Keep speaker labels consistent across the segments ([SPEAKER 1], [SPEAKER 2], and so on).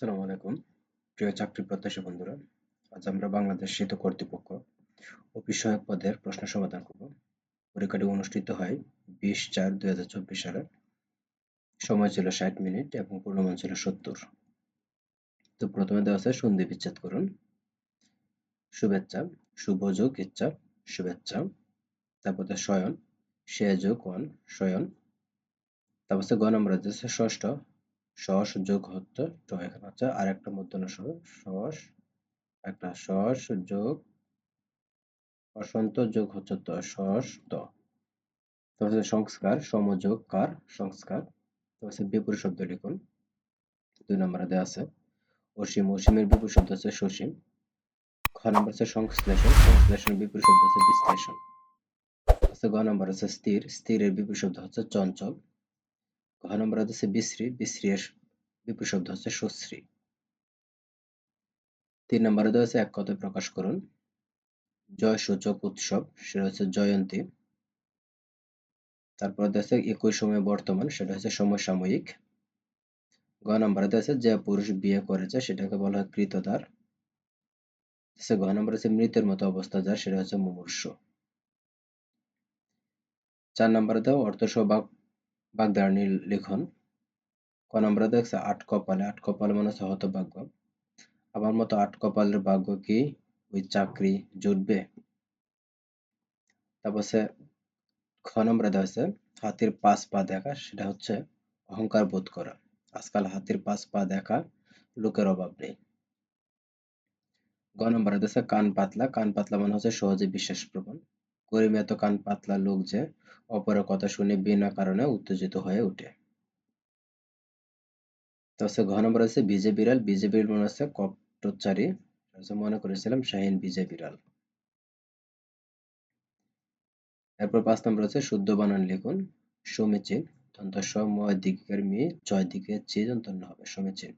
[SPEAKER 1] আসসালামু আলাইকুম। প্রিয় চাকরি প্রত্যাশী বন্ধুরা, আজ আমরা বাংলাদেশ সেতু কর্তৃপক্ষ অফিস সহায়ক পদের প্রশ্ন সমাধান করব। পরীক্ষাটি অনুষ্ঠিত হয় বিশ চার দুই হাজার চব্বিশ সালে সময় ছিল ষাট মিনিট এবং পূর্ণমান ছিল সত্তর। তো প্রথমে দেওয়া আছে সন্ধি বিচ্ছেদ করুন। শুভেচ্ছা, শুভ যোগ, ইচ্ছা, শুভেচ্ছা। তারপর শয়ন সে যোগ, অন শয়ন তারপর গ নম্বর আছে ষষ্ঠ সস যোগ হচ্ছে ট এখানে হচ্ছে, আর একটা মধ্যনা সস একটা সস যোগ, অসন্ত যোগ হচ্ছে ত সস ত। সংস্কার, সমযোগ, কার, সংস্কার। তারপরে বিপরীত শব্দ লিখুন, দুই নম্বরে দেওয়া আছে। অসীম, অসীমের বিপরীত শব্দ হচ্ছে সসীম। খ নম্বর হচ্ছে সংশ্লেষণ সংশ্লেষণ বিপরীত শব্দ হচ্ছে বিশ্লেষণ। আছে গ নম্বর হচ্ছে স্থির, স্থিরের বিপরীত শব্দ হচ্ছে চঞ্চল। ঘ নম্বর হচ্ছে বিশ্রী বিশ্রী এর বিপরীত শব্দ হচ্ছে সুশ্রী তিন নম্বরে আছে এক কথায় প্রকাশ করুন জয় সূচক উৎসব সেটা হচ্ছে জয়ন্তী তারপর আছে একই সময়ে বর্তমান সেটা হচ্ছে সমসাময়িক গ নম্বরে আছে যে পুরুষ বিয়ে করেছে সেটাকে বলা হয় কৃতদার ঘ নম্বর হচ্ছে মৃতের মতো অবস্থা যার সেটা হচ্ছে মুমূর্ষ চার নম্বরে দেওয়া অর্থ সহ বাগদারণী লিখন ক নম্বরে দেখছে আট কপালে আট কপালে মনে হচ্ছে হতভাগ্য আমার মতো আট কপালের ভাগ্য কি? ওই চাকরি জুটবে। তারপর খ নম্বরে দেওয়া হচ্ছে হাতির পাঁচ পা দেখা, সেটা হচ্ছে অহংকার বোধ করা। আজকাল হাতির পাঁচ পা দেখা লোকের অভাব নেই। গ নম্বরে দিচ্ছে কান পাতলা কান পাতলা মানে হচ্ছে সহজে বিশ্বাস প্রবণ করিম এত কান পাতলা লোক যে অপরের কথা শুনে বিনা কারণে উত্তেজিত হয়ে ওঠে। তো হচ্ছে ঘ নম্বর আছে বিজে বিড়াল। বিজে বিড়াল মনে হচ্ছে কপটোচ্চারী মনে করেছিলাম শাহিন বিজে বিড়াল। এরপর পাঁচ নম্বর হচ্ছে শুদ্ধ বানান লিখুন। সমীচীন। দন্ত সময় দিকের মি জয় দিকে চি হবে সমীচীন।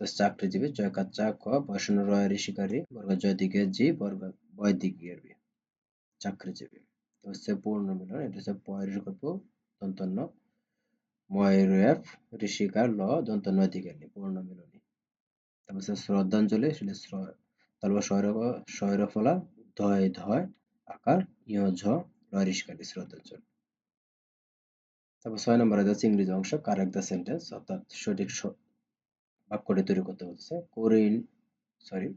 [SPEAKER 1] তো চাকরিজীবী জয় কাচ্চা ক বসন রয় ঋষিকারী বর্গ জয় দিকে জি বর্গ বয় দিকের বি চাকরিজীবী তো হচ্ছে পূর্ণ মিলন, এটা হচ্ছে পয়ের দন্তন্য। ময়ূরেফ ঋষিকার ল দন্ত নৈতিকানি পূর্ণ মিলনী। তারপর শ্রদ্ধাঞ্জলি, সেটা তারপর শৈরফলা ধয় ধয়, আকার, ইয়, ঝ ঋষিকারী শ্রদ্ধাঞ্জলি। তারপর ছয় নম্বরে আছে ইংরেজি অংশ, কারেক্ট দ্য সেন্টেন্স, অর্থাৎ সঠিক বাক্যটি তৈরি করতে হচ্ছে Karim, sorry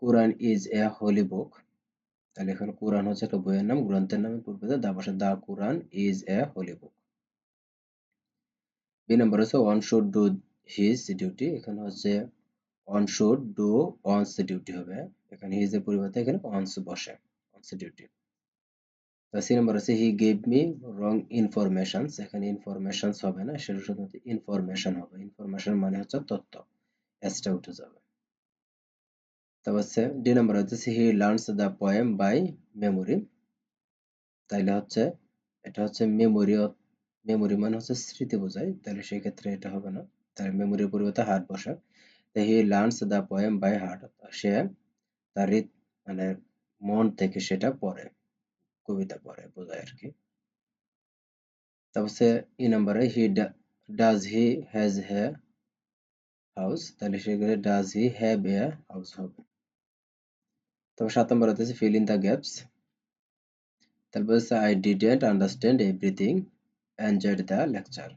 [SPEAKER 1] Quran is a holy book তাহলে এখানে কোরআন হচ্ছে একটা বইয়ের নাম, গ্রন্থের নামে পূর্বে দা পাশে দা Quran is a holy book B number হচ্ছে one should do his duty এখানে হচ্ছে one should do one's duty হবে। এখানে হিজ এর পরিবর্তে এখানে ওয়ান্স বসে ওয়ান্স ডিউটি সি নাম্বার হচ্ছে he gave me wrong informations এখানে ইনফরমেশনস হবে না, সেটা শুধুমাত্র ইনফরমেশন হবে। ইনফরমেশন মানে হচ্ছে তথ্য এসটা উঠে যাবে। তারপর ডি নাম্বার হচ্ছে he learns the poem by memory তাইলে হচ্ছে এটা হচ্ছে মেমোরি মেমোরি মানে হচ্ছে স্মৃতি বোঝায় তাহলে সেই ক্ষেত্রে এটা হবে না। তাহলে মেমোরির পরিবর্তে হার্ট বসে। He learns the poem by heart সে তার মানে মন থেকে সেটা পড়ে, কবিতা পড়ে, বোঝায় আর কি। তারপর সে ই নাম্বারে he does he has a house তাহলে সেখানে does he have a house হবে। তারপর সাত নম্বর হচ্ছে ফিল ইন দ্য গ্যাপস তারপর হচ্ছে I didn't understand everything enjoyed the lecture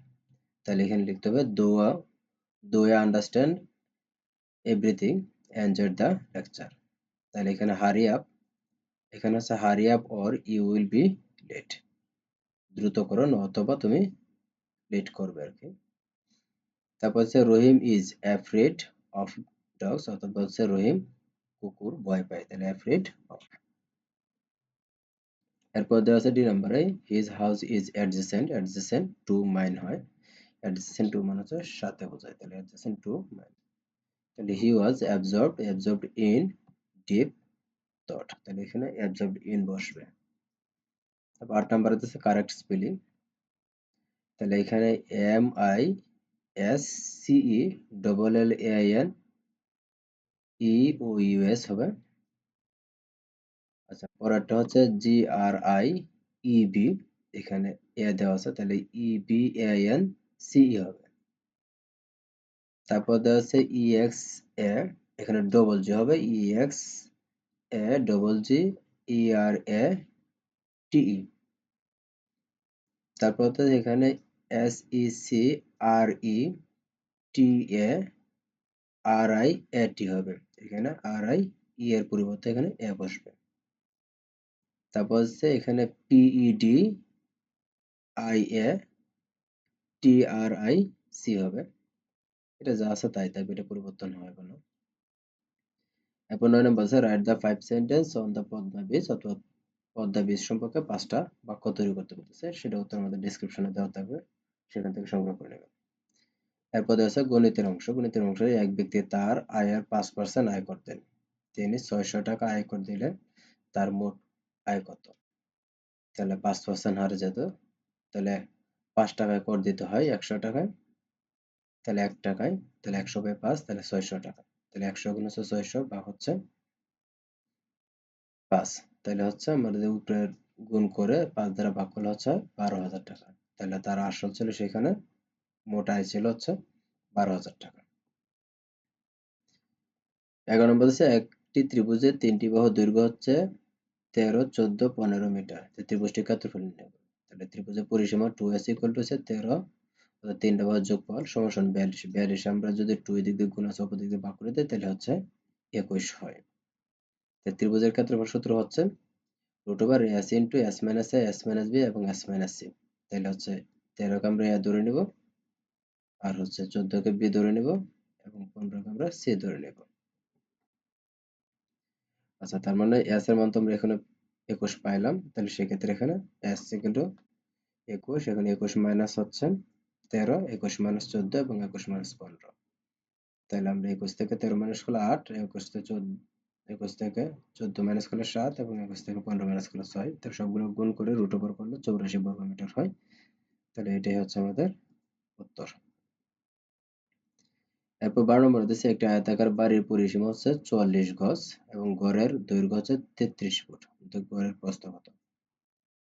[SPEAKER 1] তাহলে এখানে লিখতে হবে though though understand everything enjoyed the lecture তাহলে এখানে হারি আপ এখানে হচ্ছে hurry up or you will be late দ্রুত করো অথবা তুমি লেট করবে আর কি তারপর হচ্ছে Rahim is afraid of dogs অথবা হচ্ছে রহিম কুকুর ভয় পায়, তাহলে অ্যাফ্রেড এরপর দেওয়া আছে ডি নাম্বারে his house is adjacent adjacent to mine হয়। অ্যাডজেসেন্ট টু মানে হচ্ছে সাথে বোঝায়, তাহলে অ্যাডজেসেন্ট টু মাইন তাহলে he was absorbed absorbed in deep thought তাহলে এখানে অ্যাবজর্বড ইন বসবে। তারপর আট নাম্বার হচ্ছে কারেক্ট স্পেলিং তাহলে এখানে M I S C E double L A N E O U S হবে। আচ্ছা পরেরটা হচ্ছে জি আর আই ই বি এখানে এ দেওয়া আছে, তাহলে E B A N C E হবে। তারপর দেওয়া আছে ইএক্স এ, এখানে ডবল জি হবে ইএক্স এ ডবল জি ই আর এ টিই তারপর তো এখানে S E C R E T A R I A T হবে। এখানে আর আই ই এর পরিবর্তে এখানে এ বসবে তারপর হচ্ছে এখানে P E D I A T R I C হবে। এটা যা আছে তাই থাকবে এটা পরিবর্তন হবে কোনো এরপর নয় নম্বর আছে write the five sentence on the Padma bridge অথবা পদ্মা বীজ সম্পর্কে পাঁচটা বাক্য তৈরি করতে বলতেছে। সেটা উত্তর আমাদের ডিসক্রিপশনে দেওয়া থাকবে। সেখান থেকে সংগ্রহ করে নেবেন। এরপর আছে গণিতের অংশ। গণিতের অংশে এক ব্যক্তি তার আয়ের পাঁচ পার্সেন্ট আয় করতেন। তিনি ছয়শো টাকা আয় করে দিলে তার মোট আয় কত? তাহলে পাঁচ পার্সেন্ট হারে যেত, তাহলে পাঁচ টাকায় কর দিতে হয় একশো টাকায়। তাহলে এক টাকায়, তাহলে একশো বাই পাঁচ, তাহলে ছয়শো টাকা। তাহলে একশো গুণ হচ্ছে ছয়শো বা হচ্ছে পাঁচ। তাহলে হচ্ছে আমাদের উপরে গুণ করে পাঁচ দ্বারা ভাগ করলে হচ্ছে বারো হাজার টাকা। তাহলে তার আসল ছিল সেখানে মোট আয় ছিল হচ্ছে বারো হাজার টাকা। এগারো নম্বর হচ্ছে একটি ত্রিভুজের তিনটি বাহু দৈর্ঘ্য হচ্ছে তেরো, চোদ্দ, পনেরো মিটার। ত্রিভুজটির ক্ষেত্রফল নির্ণয় তাহলে ত্রিভুজের পরিসীমা টু এস ইকুয়াল টু হচ্ছে তেরো তিনটা বাহুর যোগফল সমান বিয়াল্লিশ। বিয়াল্লিশ আমরা যদি টু দিক দিয়ে গুণ আছে, অপর দিক দিয়ে ভাগ করে দিই, তাহলে হচ্ছে একুশ হয়। ত্রিভুজের ক্ষেত্রফল সূত্র হচ্ছে root over S into S minus A S minus B এবং এস মাইনাস সি তাহলে হচ্ছে তেরোকে আমরা ধরে নিব। আর হচ্ছে চোদ্দকে বি ধরে নিব এবং পনেরোকে আমরা সি ধরে নিব। আচ্ছা তার মানে এস এর মান তো আমরা এখানে একুশ পাইলাম, তাহলে সেক্ষেত্রে এখানে এস কিন্তু একুশ, এখানে একুশ মাইনাস হচ্ছে তেরো, একুশ মাইনাস চোদ্দ এবং একুশ মাইনাস পনেরো। তাহলে আমরা একুশ থেকে তেরো মাইনাস করলে আট, একুশ থেকে চোদ্দ, একুশ থেকে চোদ্দ মাইনাস করলে সাত এবং একুশ থেকে পনেরো মাইনাস করলে ছয়। তো সবগুলো গুণ করে রুট ওভার করলে চৌরাশি বর্গ মিটার হয়। তাহলে এটাই হচ্ছে আমাদের উত্তর। এরপর বারো নম্বর দিচ্ছে একটি আয়তাকার বাড়ির পরিসীমা হচ্ছে চুয়াল্লিশ গজ এবং গড়ের দৈর্ঘ্য হচ্ছে তেত্রিশ ফুট। গড়ের প্রস্থ কত?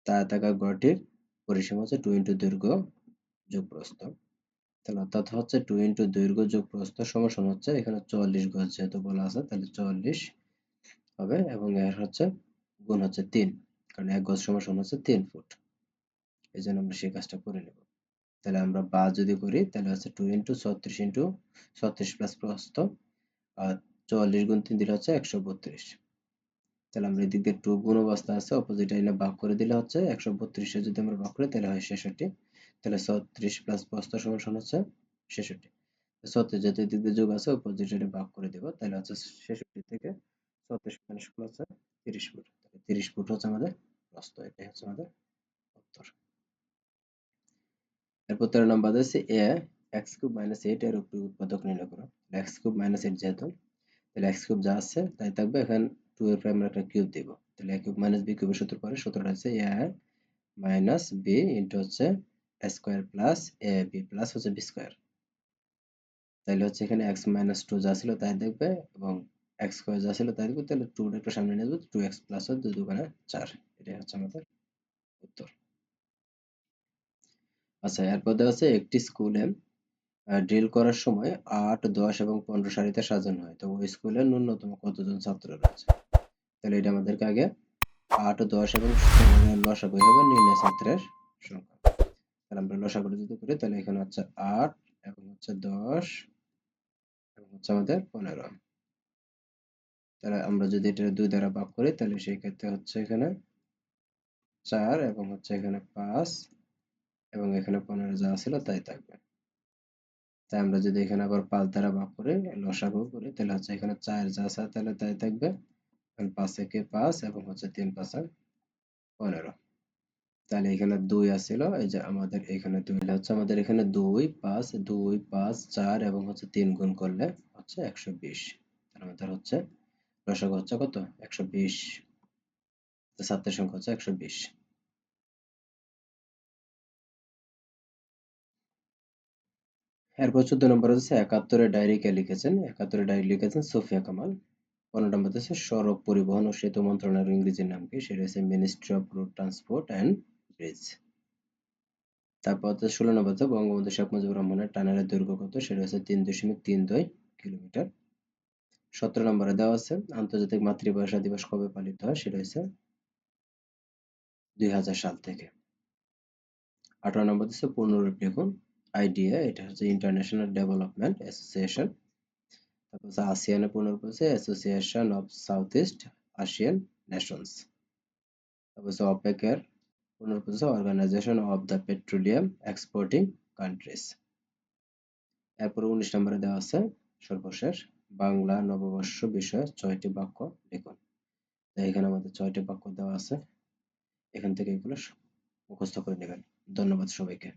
[SPEAKER 1] তা আয়তাকার গড়টির পরিসীমা হচ্ছে টু ইন্টু দৈর্ঘ্য যোগ প্রস্থ। তাহলে অর্থাৎ হচ্ছে টু ইন্টু দৈর্ঘ্য যোগ প্রস্থ সমান হচ্ছে এখানে চুয়াল্লিশ গজ যেহেতু বলা আছে, তাহলে চুয়াল্লিশ হবে এবং এর হচ্ছে গুণ হচ্ছে তিন, কারণ এক গজ সমান হচ্ছে তিন ফুট। এই জন্য আমরা সেই কাজটা করে নেব। তাহলে আমরা বা যদি করি, তাহলে হচ্ছে টু ইন্টু ছত্রিশ ইন্টু ছত্রিশ প্লাস প্রস্থ, আর চুয়াল্লিশ গুণ তিন দিলে হচ্ছে একশো বত্রিশ। তাহলে আমরা এদিক দিয়ে টু গুণ অবস্থা আছে অপোজিট লাইনে ভাগ করে দিলে হচ্ছে একশো বত্রিশে যদি আমরা ভাগ করি, তাহলে হয় ছেষট্টি। তাহলে ছত্রিশ প্লাস প্রস্থ সমান সমান হচ্ছে ছেষট্টি। ছত্রিশ যেহেতু এদিক দিয়ে যোগ আছে অপোজিট লাইনে ভাগ করে দেবো, তাহলে হচ্ছে ছেষট্টি থেকে ছত্রিশ মাইনাস হচ্ছে তিরিশ ফুট। তাহলে তিরিশ ফুট হচ্ছে আমাদের প্রস্থ, এটাই হচ্ছে আমাদের উত্তর। এরপর তেরো নম্বর আছে A X cube minus eight এর উপরে উৎপাদক নির্ণয় করো। এক্স কিউব মাইনাস এইট যেহেতু, তাহলে এক্স কিউব যা আছে, তাই থাকবে এখানে টু এর প্রাইম একটা কিউব দিব। তাহলে এ কিউব মাইনাস বি কিউবের সূত্র পরে সূত্রটা হচ্ছে এ মাইনাস বি ইন্টু হচ্ছে square plus A B plus হচ্ছে বি স্কোয়ার তাহলে হচ্ছে এখানে এক্স মাইনাস টু যা ছিল তাই দেখবে এবং এক্স স্কোয়ার যা ছিল তাই দেখবে, তাহলে টু একটু সামনে নিয়ে যাবে টু এক্স প্লাস দুই দুগুণে চার। এটাই হচ্ছে আমাদের উত্তর। আচ্ছা এরপর দেওয়া আছে একটি স্কুলে ড্রিল করার সময় আট, দশ এবং পনেরো সারিতে সাজানো হয়। তো ওই স্কুলে ন্যূনতম কতজন ছাত্র রয়েছে? তাহলে এটা আমাদেরকে আগে আট, দশ এবং লসাগু হবে নির্ণয় ছাত্রের সংখ্যা। তাহলে আমরা লসাগু যদি করি, তাহলে এখানে হচ্ছে আট এবং হচ্ছে দশ এবং হচ্ছে আমাদের পনেরো। তাহলে আমরা যদি এটা দুই দ্বারা ভাগ করি, তাহলে সেই ক্ষেত্রে হচ্ছে এখানে চার এবং হচ্ছে এখানে পাঁচ এবং এখানে পনেরো যা ছিল, তাই থাকবে। তাই আমরা যদি এখানে আবার পাঁচ দ্বারা ভাগ করে, লসাগু করি, তাহলে হচ্ছে এখানে চার যা আছে তাহলে তাই থাকবে। পাঁচ একে পাঁচ এবং হচ্ছে তিন পাঁচ পনেরো। তাহলে এখানে দুই আসছিল, এই যে আমাদের এখানে দুই হচ্ছে আমাদের এখানে দুই পাঁচ দুই পাঁচ চার এবং হচ্ছে তিন গুণ করলে হচ্ছে একশো বিশ। তাহলে আমাদের হচ্ছে, লসাগু হচ্ছে কত? একশো বিশ। ছাত্রের সংখ্যা হচ্ছে একশো বিশ। এরপর চোদ্দ নম্বর হচ্ছে একাত্তরে ডায়েরি কে লিখেছেন একাত্তরে ডায়েরি লিখেছেন সোফিয়া কামাল। পনেরো নম্বর হচ্ছে সড়ক পরিবহন ও সেতু মন্ত্রণালয়ের ইংরেজির নাম কি? সেটা হচ্ছে ministry of road transport and bridge তারপর হচ্ছে ষোলো নম্বর হচ্ছে বঙ্গবন্ধু শেখ মুজিবুর রহমানের টানেলের দৈর্ঘ্য কত? সেটা হচ্ছে তিন দশমিক তিন দুই কিলোমিটার। সতেরো নম্বরে দেওয়া আছে আন্তর্জাতিক মাতৃভাষা দিবস কবে পালিত হয়? সেটা হচ্ছে দুই হাজার সাল থেকে। আঠারো নম্বর হচ্ছে পূর্ণরূপ লিখুন আইডিএ এটা হচ্ছে ইন্টারন্যাশনাল ডেভেলপমেন্ট অ্যাসোসিয়েশন তারপর হচ্ছে আসিয়ানের হচ্ছে association of south east Asian nations তারপর হচ্ছে অপেকের হচ্ছে organisation of the petroleum exporting countries এরপর উনিশ নম্বরে দেওয়া আছে সর্বশেষ বাংলা নববর্ষ বিষয়ে ছয়টি বাক্য লিখুন এখানে আমাদের ছয়টি বাক্য দেওয়া আছে এখান থেকে এগুলো মুখস্থ করে নেবেন ধন্যবাদ সবাইকে